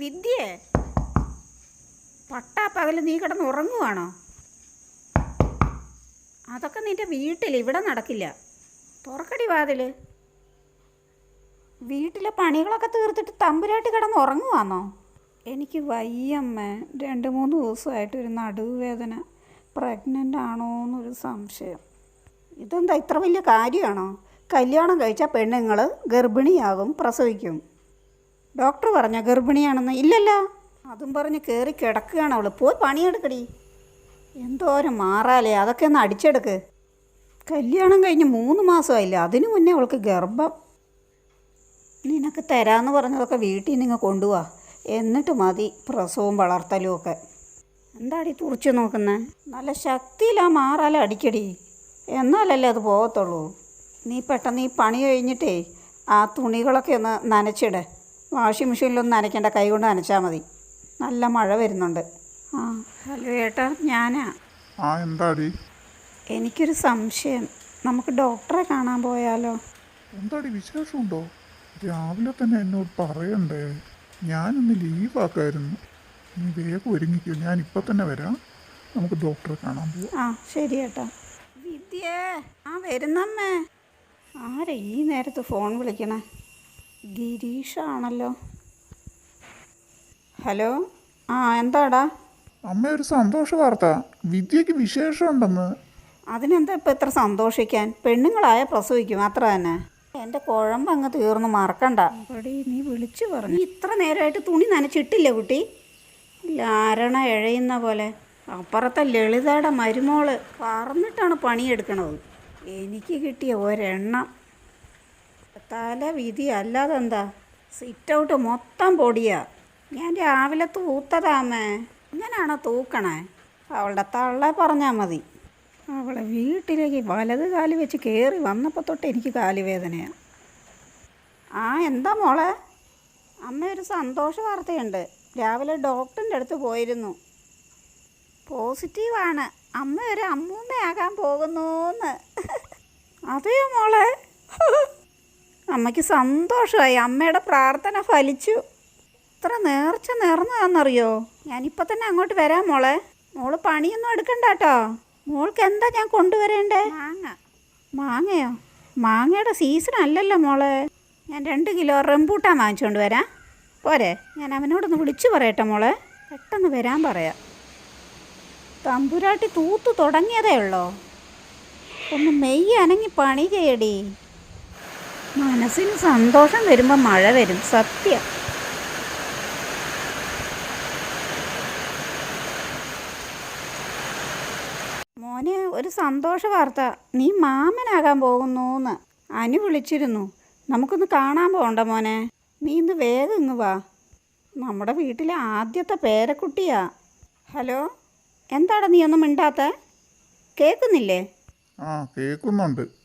വിദ്യേ പട്ടാപ്പകൽ നീ കിടന്ന് ഉറങ്ങുവാണോ? അതൊക്കെ നിന്റെ വീട്ടിൽ ഇവിടെ നടക്കില്ല. തുറക്കടി വാതിൽ വീട്ടിലെ പണികളൊക്കെ തീർത്തിട്ട് തമ്പുരാട്ടി കിടന്ന് ഉറങ്ങുവാന്നോ? എനിക്ക് വയ്യമ്മ രണ്ട് മൂന്ന് ദിവസമായിട്ട് ഒരു നടുവേദന. പ്രഗ്നന്റ് ആണോ എന്നൊരു സംശയം. ഇതെന്താ ഇത്ര വലിയ കാര്യമാണോ? കല്യാണം കഴിച്ച പെണ്ണുങ്ങൾ ഗർഭിണിയാകും പ്രസവിക്കും. ഡോക്ടർ പറഞ്ഞ ഗർഭിണിയാണെന്ന് ഇല്ലല്ലോ. അതും പറഞ്ഞ് കയറി കിടക്കുകയാണ് അവൾ പോയി പണിയെടുക്കടി. എന്തോരം മാറാലേ. അതൊക്കെ ഒന്ന് അടിച്ചെടുക്ക്. കല്യാണം കഴിഞ്ഞ് മൂന്ന് മാസമായില്ല. അതിനു മുന്നേ അവൾക്ക് ഗർഭം. നിനക്ക് തരാമെന്ന് പറഞ്ഞതൊക്കെ വീട്ടിൽ നിങ്ങൾ കൊണ്ടുപോവാ എന്നിട്ട് മതി പ്രസവവും വളർത്തലും ഒക്കെ. എന്താടി തുറച്ചു നോക്കുന്നത് നല്ല ശക്തിയിലാ മാറാല അടിക്കടി. എന്നാലല്ലേ അത് പോകത്തുള്ളൂ. നീ പെട്ടെന്ന് ഈ പണി കഴിഞ്ഞിട്ടേ ആ തുണികളൊക്കെ ഒന്ന് നനച്ചിട്. വാഷിംഗ് മെഷീനിലൊന്നും നനയ്ക്കേണ്ട കൈ കൊണ്ട് നനച്ചാൽ മതി. നല്ല മഴ വരുന്നുണ്ട്. ആ ഹലോ ഏട്ടാ ഞാനാ. ആ എന്താടി എനിക്കൊരു സംശയം. നമുക്ക് ഡോക്ടറെ കാണാൻ പോയാലോ? എന്താടി വിശേഷമുണ്ടോ? രാവിലെ തന്നെ എന്നോട് പറയണ്ടേ. ഞാനൊന്ന് ലീവാക്കായിരുന്നു നീ വേഗം ഒരുങ്ങിക്കോ ഞാൻ ഇപ്പം തന്നെ വരാം. നമുക്ക് ഡോക്ടറെ കാണാൻ പോവാം. ആ ശരി ഏട്ടാ. വിദ്യേ ആ വരുന്നമ്മേ. ആരെ ഈ നേരത്ത് ഫോൺ വിളിക്കണേ? ഗിരീഷാണല്ലോ. ഹലോ? ആ എന്താടാ? അമ്മ ഒരു സന്തോഷ വാർത്ത. വിദ്യക്ക് വിശേഷമുണ്ടെന്ന്. അതിനെന്താ ഇപ്പം ഇത്ര സന്തോഷിക്കാൻ? പെണ്ണുങ്ങളായ പ്രസവിക്കും അത്ര തന്നെ. എന്റെ കുഴമ്പ് അങ്ങ് തീർന്നു മറക്കണ്ട. എടി നീ വിളിച്ചു പറഞ്ഞു നീ ഇത്ര നേരമായിട്ട് തുണി നനച്ചിട്ടില്ല കുട്ടി? ലാരണ എഴയുന്ന പോലെ. അപ്പുറത്തെ ലളിതയുടെ മരുമോൾ പറന്നിട്ടാണ് പണിയെടുക്കണത്. എനിക്ക് കിട്ടിയ ഒരെണ്ണം. തല വിധി അല്ലാതെ എന്താ സിറ്റ് ഔട്ട് മൊത്തം പൊടിയാ. ഞാൻ രാവിലെ തൂത്തതാമേ. ഇങ്ങനെയാണോ തൂക്കണേ? അവളുടെ തള്ള പറഞ്ഞാൽ മതി. അവളെ വീട്ടിലേക്ക് വലത് കാൽ വെച്ച് കയറി വന്നപ്പോൾ തൊട്ട് എനിക്ക് കാലുവേദനയാണ് ആ എന്താ മോളെ? അമ്മ ഒരു സന്തോഷ വാർത്തയുണ്ട്. രാവിലെ ഡോക്ടറിന്റെ അടുത്ത് പോയിരുന്നു. പോസിറ്റീവാണ്. അമ്മ ഒരു അമ്മൂമ്മയാകാൻ പോകുന്നൂന്ന്. അതെയോ മോളെ? അമ്മയ്ക്ക് സന്തോഷമായി. അമ്മയുടെ പ്രാർത്ഥന ഫലിച്ചു. ഇത്ര നേർച്ച നേർന്നതാണെന്നറിയോ? ഞാനിപ്പോൾ തന്നെ അങ്ങോട്ട് വരാം മോളെ. മോൾ പണിയൊന്നും എടുക്കണ്ട കേട്ടോ. മോൾക്ക് എന്താ ഞാൻ കൊണ്ടുവരേണ്ടേ? മാങ്ങ. മാങ്ങയോ? മാങ്ങയുടെ സീസൺ അല്ലല്ലോ മോളെ. ഞാൻ രണ്ട് കിലോ റംബൂട്ടാൻ വാങ്ങിച്ചുകൊണ്ട് വരാം. പോരെ. ഞാൻ അവനോടൊന്ന് വിളിച്ചു പറയട്ടെ മോളെ. പെട്ടെന്ന് വരാൻ പറയാം. തമ്പുരാട്ടി തൂത്തു തുടങ്ങിയതേ ഉള്ളോ? ഒന്ന് മെയ്യ് അനങ്ങി പണി ചെയ്യടി. മനസ്സിന് സന്തോഷം വരുമ്പോൾ മഴ വരും. സത്യം. മോനെ ഒരു സന്തോഷ വാർത്ത. നീ മാമനാകാൻ പോകുന്നൂന്ന്. അനു വിളിച്ചിരുന്നു. നമുക്കൊന്ന് കാണാൻ പോകണ്ട മോനെ. നീ ഇന്ന് വേഗം ഇങ്ങ് വാ. നമ്മുടെ വീട്ടിലെ ആദ്യത്തെ പേരക്കുട്ടിയാ. ഹലോ എന്താടാ നീ ഒന്നും മിണ്ടാത്ത? കേൾക്കുന്നില്ലേ? ആ കേൾക്കുന്നുണ്ട്.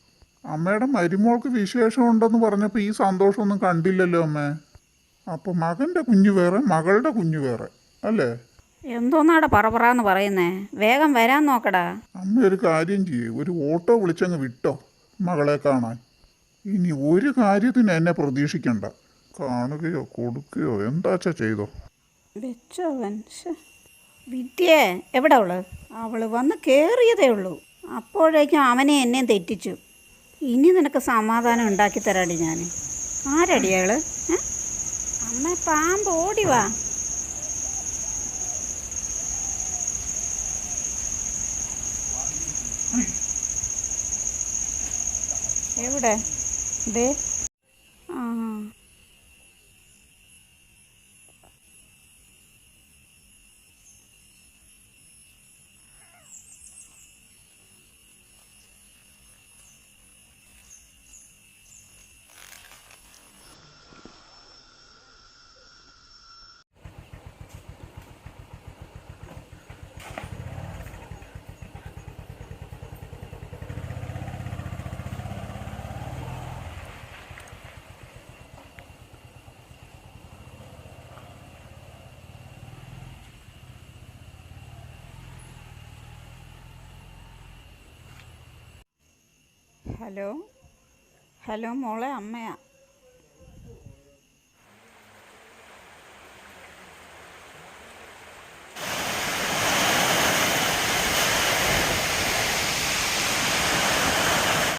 അമ്മയുടെ മരുമോൾക്ക് വിശേഷം ഉണ്ടെന്ന് പറഞ്ഞപ്പോൾ ഈ സന്തോഷമൊന്നും കണ്ടില്ലല്ലോ അമ്മേ. അപ്പോൾ മകന്റെ കുഞ്ഞു വേറെ മകളുടെ കുഞ്ഞു വേറെ അല്ലേ? എന്തോന്നാടാ പറപറാന്ന് പറയുന്നേ വേഗം വരാൻ നോക്കടാ. അമ്മ ഒരു കാര്യം ചെയ്യേ. ഒരു ഓട്ടോ വിളിച്ചങ്ങ് വിട്ടോ മകളെ കാണാൻ. ഇനി ഒരു കാര്യത്തിന് എന്നെ പ്രതീക്ഷിക്കണ്ട. കാണുകയോ കൊടുക്കുകയോ എന്താച്ചാ ചെയ്തോ? വെച്ചവൻ. വിദ്യേ എവിടെ അവൾ? അവൾ വന്ന് കേറിയതേ ഉള്ളൂ. അപ്പോഴേക്കും അവനെ എന്നെ തെറ്റിച്ചു. ഇനി നിനക്ക് സമാധാനം ഉണ്ടാക്കി തരാടി ഞാൻ ആരടി അയാൾ? ഏ? അമ്മ പാമ്പ് ഓടി വാ. എവിടെ? ദേ ആ ഹലോ. ഹലോ മോളെ അമ്മയാ.